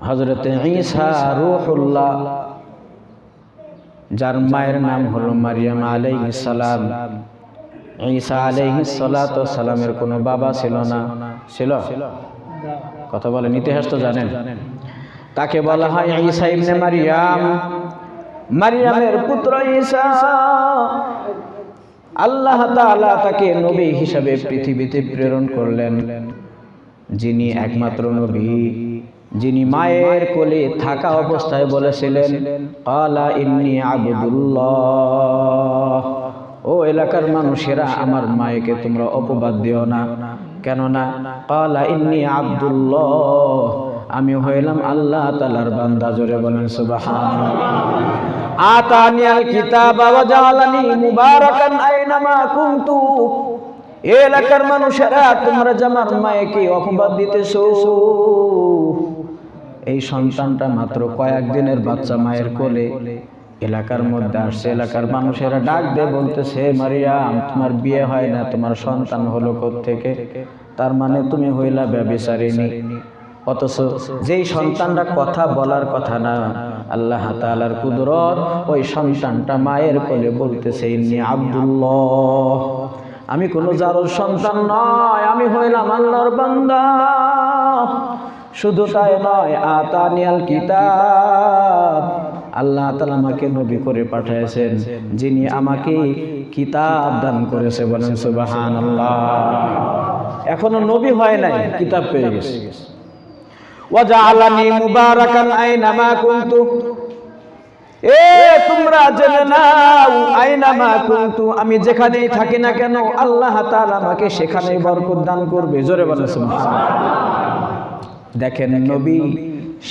হজরত ঈসা রুহুল্লাহ, যার মায়ের নাম হলো মারিয়াম আলাইহিস সালাম। ঈসা আলাইহিস সালাতু সালামের কোনো বাবা ছিল না। ছিল? কথা বলেন, ইতিহাস তো জানেন। তাকে বলা হয় ঈসা ইবনে মারিয়াম। মারিয়ামের পুত্র ঈসা। আল্লাহ তাআলা তাকে নবী হিসাবে পৃথিবীতে প্রেরণ করলেন, যিনি একমাত্র নবী। যিনি মায়ের কোলে থাকা অবস্থায় বলেছিলেন আলা ইন্নি আবদুল্লাহ। ও এলাকার মানুষেরা আমার মায়েকে তোমরা অপবাদ দিও না। কেননা কালা ইন্নি আবদুল্লাহ। আমি হইলাম আল্লাহ তালার বান্দা জোরে বলেন সুবাহান আতানিয়াল কিতাব ওয়া জাআলানি মুবারাকান আইনামা কুনতু। এলাকার মানুষেরা তোমরা জামার মায়েকে অপবাদ দিতেছো। এই সন্তানটা মাত্র কয়েকদিনের বাচ্চা মায়ের কোলে। এলাকার মধ্যে আসছে, এলাকার মানুষেরা ডাক দিয়ে বলতেছে মারিয়াম তোমার বিয়ে হয় না, তোমার সন্তান হলো থেকে তার মানে তুমি হইলা ব্যবিচারিণী। অথচ যেই সন্তানটা কথা বলার কথা না, আল্লাহ তাআলার কুদরত ওই সন্তানটা মায়ের কোলে বলতেছে, ইন্নি আব্দুল্লাহ, আমি কোনো জারুর সন্তান নয়, আমি হইলাম আল্লাহর বান্দা। শুধু তাই নয় আতানিয়াল কিতাব। আল্লাহ তাআলা আমাকে নবী করে পাঠিয়েছেন, যিনি আমাকে কিতাব দান করেছে বলেন, সুবহানাল্লাহ। এখনও নবী হয় নাই, কিতাব পেয়ে গেছে। ওয়াজআলানি মুবারাকান আইনামা কুনতু। এ, তোমরা জেনে নাও, আইনামা কুনতু, আমি যেখানেই থাকি না কেন, আল্লাহ তাআলা আমাকে সেখানেই বরকত দান করবে। জোরে বলেন দেখেন নবী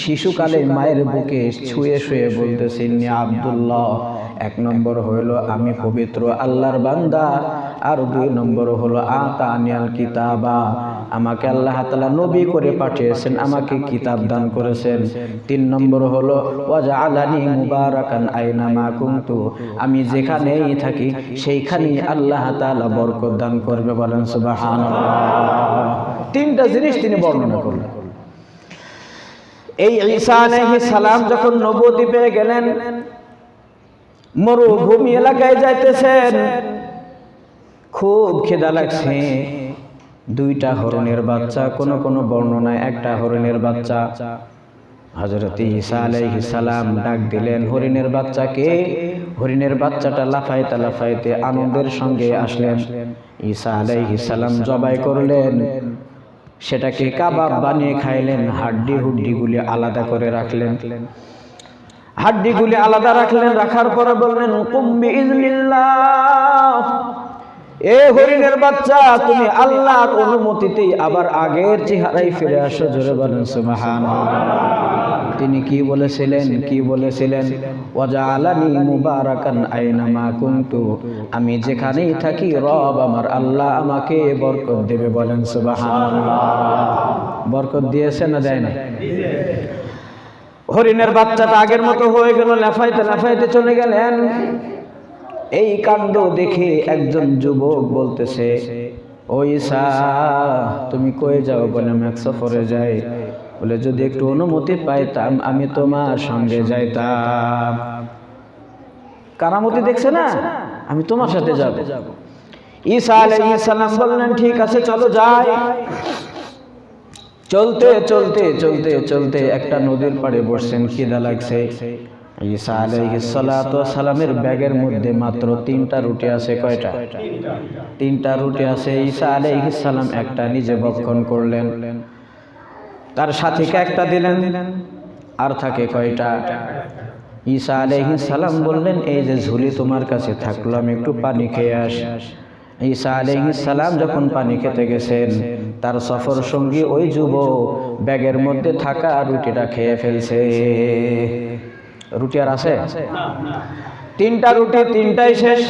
শিশুকালে মায়ের বুকে ছুঁয়ে শুয়ে বলতেছেন আব্দুল্লাহ। এক নম্বর হইল আমি পবিত্র আল্লাহর বান্দা। আর দুই নম্বর হলো আতা আনিয়াল কিতাবা। আমাকে আল্লাহ তালা নবী করে পাঠিয়েছেন আমাকে কিতাব দান করেছেন। তিন নম্বর হলো ওয়াজা আলানি মুবারাকান আইনামা কুন্তু। আমি যেখানেই থাকি সেইখানেই আল্লাহ তালা বরকত দান করবে বলেন সুবাহান তিনটা জিনিস তিনি বর্ণনা করলেন। ঈসা আলাইহিস সালাম যখন নবুয়তি পেয়ে গেলেন, মরুভূমি এলাকায় যাইতেছেন, খুব খেদা লাগছে। দুইটা হরণের বাচ্চা, কোন কোন বর্ণনায় একটা হরিণের বাচ্চা। হজরত ঈসা আলাইহিস সালাম ডাক দিলেন, হরিণের বাচ্চাকে হরিণের বাচ্চাটা লাফাইতে লাফাইতে আনন্দের সঙ্গে আসলেন। ঈসা আলাইহিস সালাম জবাই করলেন সেটাকে কাবাব বানিয়ে খাইলেন হাড্ডি হুড্ডিগুলি আলাদা করে রাখলেন। হাড্ডিগুলি আলাদা রাখলেন রাখার পরে বললেন এ হরিণের বাচ্চা তুমি আল্লাহর অনুমতিতেই আবার আগের চেহারাই ফিরে আসো জোরে বলেন সুবহানাল্লাহ। তিনি কি বলেছিলেন? কি বলেছিলেন? ওয়াজআলানি মুবারাকান আমি যেখানেই থাকি রব আমার আল্লাহ আমাকে বরকত দেবে। বলেন, সুবহানাল্লাহ। বরকত দিয়েছে না দেয় না হরিণের বাচ্চাটা আগের মতো হয়ে গেল, লাফাইতে লাফাইতে চলে গেলেন। এই কাণ্ড দেখে একজন যুবক বলতেছে ওই সা তুমি কয়ে যাও? বলে, আমি এক সফরে যাই। বলে যদি একটু অনুমতি পাইতাম, আমি তোমার সঙ্গে যাইতাম। কারামতি দেখছে না? আমি তোমার সাথে যাব। ঈসা বললেন, ঠিক আছে, চলো যাই। চলতে চলতে চলতে চলতে একটা নদীর পাড়ে বসছেন, খিদা লাগছে। ঈসা ব্যাগের মধ্যে মাত্র তিনটা রুটি আছে, কয়টা? তিনটা। রুটি আছে, ঈসা আলাইহিস একটা নিজে ভক্ষণ করলেন। তার সাথীকে একটা দিলেন? আর থাকে কয়টা? ঈসা আলাইহিস সালাম বললেন, এই যে ঝুলি তোমার কাছে থাকল, আমি একটু পানি খেয়ে আসি। ঈসা আলাইহিস সালাম যখন পানি খেতে গেছেন, তার সফর সঙ্গী ওই যুব ব্যাগের মধ্যে থাকা রুটিটা খেয়ে ফেলছে। রুটি আর আছে? তিনটা রুটি, তিনটাই শেষ।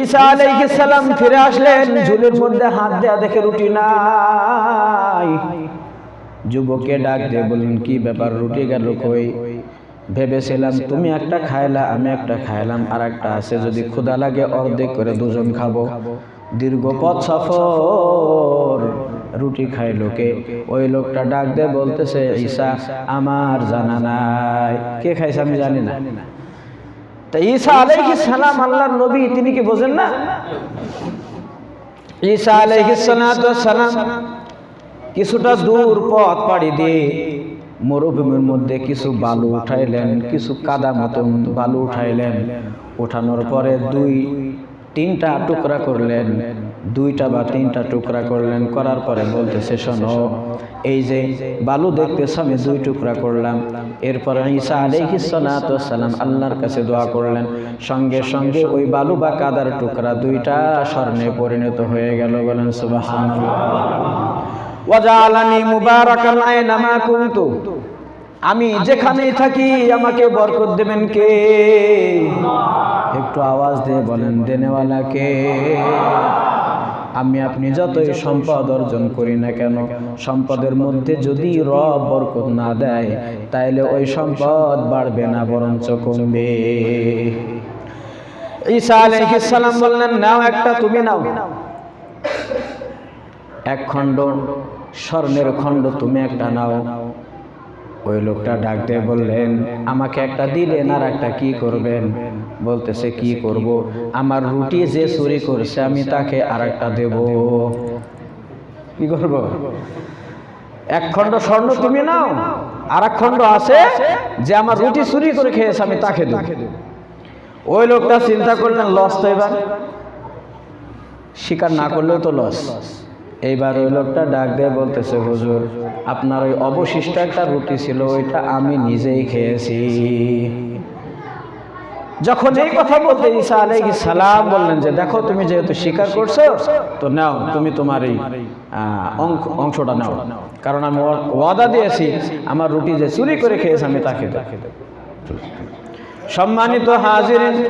ঈসা আলাইহিস সালাম ফিরে আসলেন, ঝুলের মধ্যে হাত দেয়া দেখে রুটি নাই। যুবককে ডাক দিয়ে বললেন, কি ব্যাপার, রুটি গেল কই ভেবেছিলাম, তুমি একটা খাইলা, আমি একটা খাইলাম আর একটা আছে, যদি ক্ষুধা লাগে অর্ধেক করে দুজন খাব। দীর্ঘ পথ সফর, রুটি খাই লোকে। ওই লোকটা ডাক দিয়ে বলতেছে ঈসা আমার জানা নাই। কে খাইছে আমি জানি না। তা ঈসা আলাইহিস সালাম, আল্লাহর নবী, তিনি কি বোঝেন না? ঈসা আলাইহিস সালাম কিছুটা দূর পথ পাড়ি দিয়ে মরুভূমির মধ্যে কিছু বালু উঠাইলেন কিছু কাদা মতন বালু উঠাইলেন। উঠানোর পরে দুই তিনটা টুকরা করলেন। দুইটা বা তিনটা টুকরা করলেন। করার পরে বলতেছে শোনো এই যে বালু দেখতেছ আমি দুই টুকরা করলাম। এরপরে ঈসা আলাইহিস সালাম আল্লাহর কাছে দোয়া করলেন। সঙ্গে সঙ্গে ওই বালু বা কাদার টুকরা দুইটা স্বর্ণে পরিণত হয়ে গেল বলেন সুবহানাল্লাহ। ওয়াজালানি মুবারাকান আইনামা কুনতু। আমি যেখানেই থাকি আমাকে বরকত দেবেন কে? একটু আওয়াজ দিয়ে বলেন দেনেওয়ালা কে আমি আপনি যতই সম্পদ অর্জন করি না কেন, সম্পদের মধ্যে যদি রব বরকত না দেয়, তাইলে ওই সম্পদ বাড়বে না, বরঞ্চ কমবে। ঈসা আলাইহিস সালাম বললেন, নাও একটা তুমি নাও। এক খণ্ড, স্বর্ণের খণ্ড তুমি একটা নাও। ওই লোকটা ডাক দিয়ে বললেন, আমাকে একটা দিলেন আর একটা কি করবেন? বলতেছে, কি করব? আমার রুটি যে চুরি করছে আমি তাকে আর একটা দেব। কি করব? এক খণ্ড স্বর্ণ তুমি নাও আর এক খণ্ড আছে যে আমার রুটি চুরি করে খেয়েছে, আমি তাকে দেব। ওই লোকটা চিন্তা করলেন, লস তো এবার। স্বীকার না করলেও তো লস। এইবার ওই লোকটা ডাক দিয়ে বলতেছে, হুজুর, আপনার ওই অবশিষ্ট একটা রুটি ছিল, ওইটা আমি নিজেই খেয়েছি যখন এই কথা বলতে ঈসা আলাইহিস সালাম বললেন যে, দেখো, তুমি যেহেতু স্বীকার করছ, তো নাও, তুমি তোমার এই অংশ- অংশটা নাও কারণ আমি ওয়াদা দিয়েছি, আমার রুটি যে চুরি করে খেয়েছে, আমি তাকে। সম্মানিত হাজিরিন,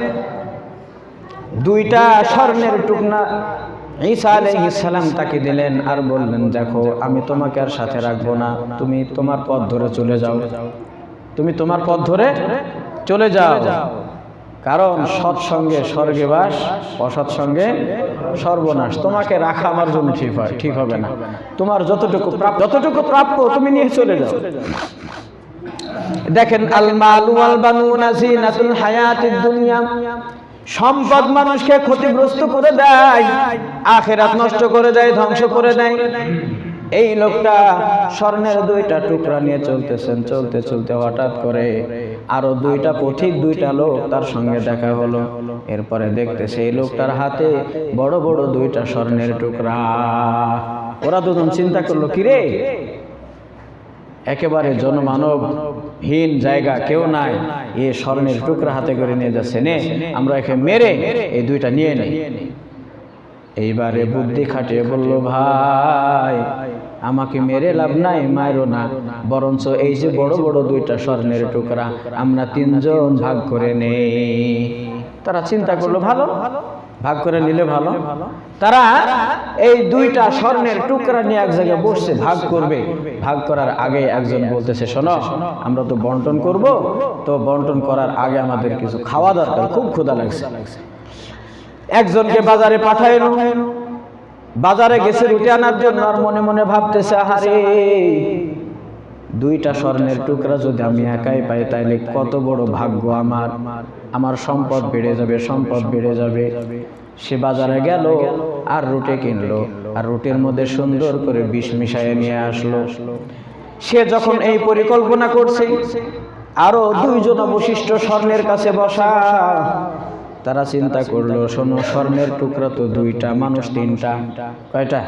দুইটা স্বর্ণের টুকনা ঈসা আলাইহিস সালাম তাকে দিলেন, আর বললেন, দেখো, আমি তোমাকে আর সাথে রাখব না। তুমি তোমার পথ ধরে চলে যাও। তুমি তোমার পথ ধরে চলে যাও। কারণ সৎসঙ্গে স্বর্গে বাস অসৎ সঙ্গে সর্বনাশ। তোমাকে রাখা আমার জন্য ঠিক হয়, ঠিক হবে না। তোমার যতটুকু প্রাপ্য যতটুকু প্রাপ্য তুমি নিয়ে চলে যাও। দেখেন আল মাল ওয়াল বানুনা জিনাতুল হায়াতিদ দুনিয়া। সম্পদ মানুষকে ক্ষতিগ্রস্ত করে দেয়, আখেরাত নষ্ট করে দেয়, ধ্বংস করে দেয়। এই লোকটা স্বর্ণের দুইটা টুকরা নিয়ে চলতেছেন, চলতে চলতে হঠাৎ করে আরও দুইটা পথিক, দুইটা লোক তার সঙ্গে দেখা হলো। এরপরে দেখতেছে এই লোকটার হাতে বড় বড় দুইটা স্বর্ণের টুকরা। ওরা দুজন চিন্তা করল, কিরে? একেবারে জনমানবহীন জায়গা কেউ নাই। এ স্বর্ণের টুকরা হাতে করে নিয়ে যাচ্ছে। নে আমরা একে মেরে এই দুইটা নিয়ে নেই। এইবারে বুদ্ধি খাটিয়ে বলল ভাই আমাকে মেরে লাভ নাই মায়েরও না। বরঞ্চ এই যে বড় বড় দুইটা স্বর্ণের টুকরা আমরা তিনজন ভাগ করে নেই। তারা চিন্তা করল ভালো? ভালো। ভাগ করে নিলে ভালো। তারা এই দুইটা স্বর্ণের টুকরা নিয়ে এক জায়গায় বসছে ভাগ করবে। ভাগ করার আগে একজন বলতেছে শোনো আমরা তো বন্টন করব। তো বন্টন করার আগে আমাদের কিছু খাওয়া দরকার। খুব ক্ষুধা লাগছে। একজনকে বাজারে পাঠাইল বাজারে গেছে রুটি আনার জন্য আর মনে মনে ভাবতেছে আহারে দুইটা স্বর্ণের টুকরা যদি আমি একাই পাই, তাইলে কত বড় ভাগ্য আমার। আমার সম্পদ বেড়ে যাবে, সম্পদ বেড়ে যাবে। সে বাজারে গেল আর রুটে কিনলো, আর রুটের মধ্যে সুন্দর করে বিষ মিশাইয়ে নিয়ে আসলো। সে যখন এই পরিকল্পনা করছে, আরও দুইজন অবশিষ্ট স্বর্ণের কাছে বসা। তারা চিন্তা করল, শোনো, স্বর্ণের টুকরা তো দুইটা, মানুষ তিনটা। কয়টা?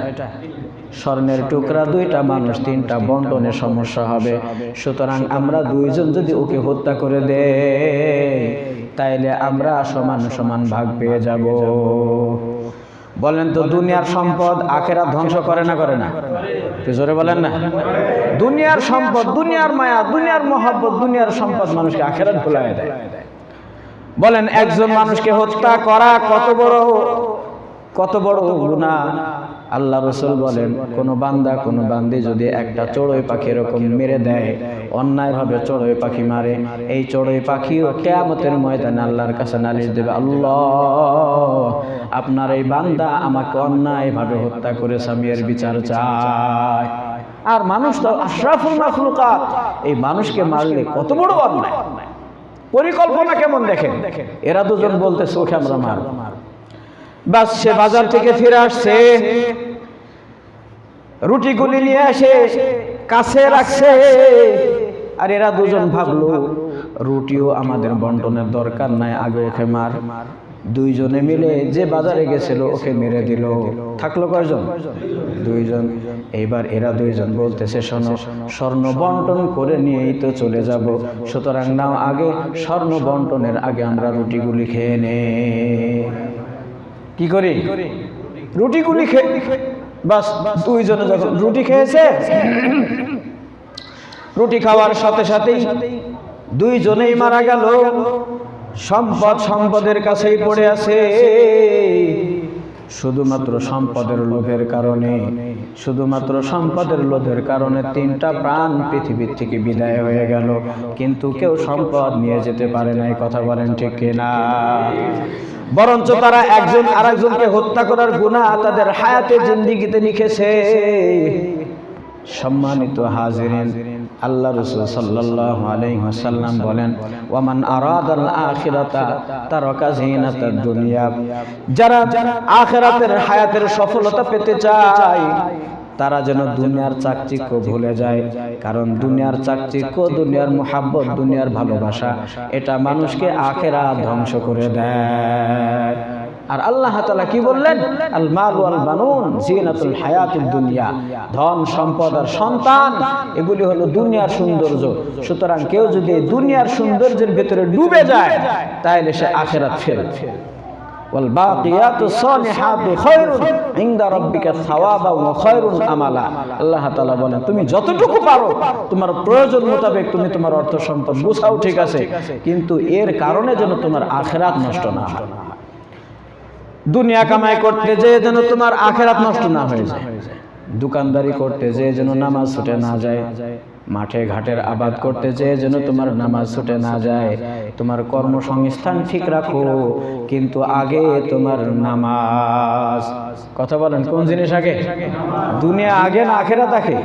স্বর্ণের টুকরা দুইটা, মানুষ তিনটা বন্টনের সমস্যা হবে। সুতরাং আমরা দুইজন যদি ওকে হত্যা করে দে তাইলে আমরা সমান সমান ভাগ পেয়ে যাব। বলেন তো, দুনিয়ার সম্পদ আখেরা ধ্বংস করে না করে না? জোরে বলেন না। দুনিয়ার সম্পদ, দুনিয়ার মায়া, দুনিয়ার মহব্বত, দুনিয়ার সম্পদ মানুষকে আখেরা ভুলাই দেয়। বলেন, একজন মানুষকে হত্যা করা কত বড় কত বড় গুণা আল্লাহ রসুল বলেন, কোনো বান্দা, কোনো বান্দি যদি একটা চড়ুই পাখি এরকম মেরে দেয় অন্যায়ভাবে চড়ুই পাখি মারে, এই চড়ুই পাখিও কেয়ামতের ময়দানে আল্লাহর কাছে নালিশ দেবে, আল্লাহ, আপনার এই বান্দা আমাকে অন্যায়ভাবে হত্যা করে এর বিচার চাই। আর মানুষ তো আশরাফুল মাখলুকাত, এই মানুষকে মারলে কত বড় অন্যায়? পরিকল্পনা কেমন দেখেন? এরা দুজন বলতে চোখে আমরা মার। বাস সে বাজার থেকে ফিরে আসছে। রুটিগুলি নিয়ে আসে কাছে রাখছে। আর এরা দুজন ভাবলো রুটিও আমাদের বন্টনের দরকার নাই আগে ওকে মার। দুইজনে মিলে যে বাজারে গেছিল, ওকে মেরে দিল। থাকল কয়জন? দুইজন। এইবার এরা দুইজন বলতেছে, শোনো, স্বর্ণ বন্টন করে নিয়েই তো চলে যাব। সুতরাং নাও আগে স্বর্ণ বন্টনের আগে আমরা রুটিগুলি খেয়ে নে। কি করি? রুটিগুলি খেয়ে বাস, দুইজনে যখন রুটি খেয়েছে, রুটি খাওয়ার সাথে সাথেই দুইজনেই মারা গেল। সম্পদ সম্পদের কাছেই পড়ে আছে। শুধুমাত্র সম্পদের লোভের কারণে, শুধুমাত্র সম্পদের লোভের কারণে তিনটা প্রাণ পৃথিবীর থেকে বিদায় হয়ে গেল। কিন্তু কেউ সম্পদ নিয়ে যেতে পারে না কথা বলেন ঠিক কিনা? বরঞ্চ তারা একজন আরেকজনকে হত্যা করার গুণা তাদের হায়াতে জিন্দিগিতে লিখেছে। সম্মানিত হাজিরিন আল্লাহ রসুল সাল্লাল্লাহু আলাইহি ওয়াসাল্লাম বলেন, ওয়ামান আরাদাল আখিরাতা তারাকা জিনাতাদ দুনিয়া। যারা আখিরাতের হায়াতের সফলতা পেতে চায়, তারা যেন দুনিয়ার চাকচিক্য ভুলে যায়, কারণ দুনিয়ার চাকচিক্য, দুনিয়ার মোহাব্বত, দুনিয়ার ভালোবাসা, এটা মানুষকে আখেরা ধ্বংস করে দেয়। আর আল্লাহ তাআলা কি বললেন? আল মাল ওয়াল বানুন জিনাতুল হায়াতুদ দুনিয়া, ধন, সম্পদ আর সন্তান, এগুলি হলো দুনিয়ার সৌন্দর্য। সুতরাং কেউ যদি দুনিয়ার সৌন্দর্যের ভিতরে ডুবে যায় তাহলে সে আখেরাত ফেরত। ওয়াল বাকিয়াতু সালিহাতু খায়রুন ইনদা রাব্বিকা সাওয়াবা আমালা। আল্লাহ তাআলা বলেন, তুমি যতটুকু পারো, তোমার প্রয়োজন মোতাবেক তুমি তোমার অর্থ সম্পদ বুঝাও ঠিক আছে? কিন্তু এর কারণে যেন তোমার আখেরাত নষ্ট না হয়। দুনিয়া কামাই করতে যে যেন তোমার আখেরাত নষ্ট না হয়ে যায়। দোকানদারি করতে যে যেন নামাজ ছুটে না যায়। মাঠে ঘাটের আবাদ করতে যে যেন তোমার নামাজ ছুটে না যায়। তোমার কর্মসংস্থান ঠিক রাখো, কিন্তু আগে তোমার নামাজ। কথা বলেন, কোন জিনিস আগে? দুনিয়া আগে না আখেরাত আগে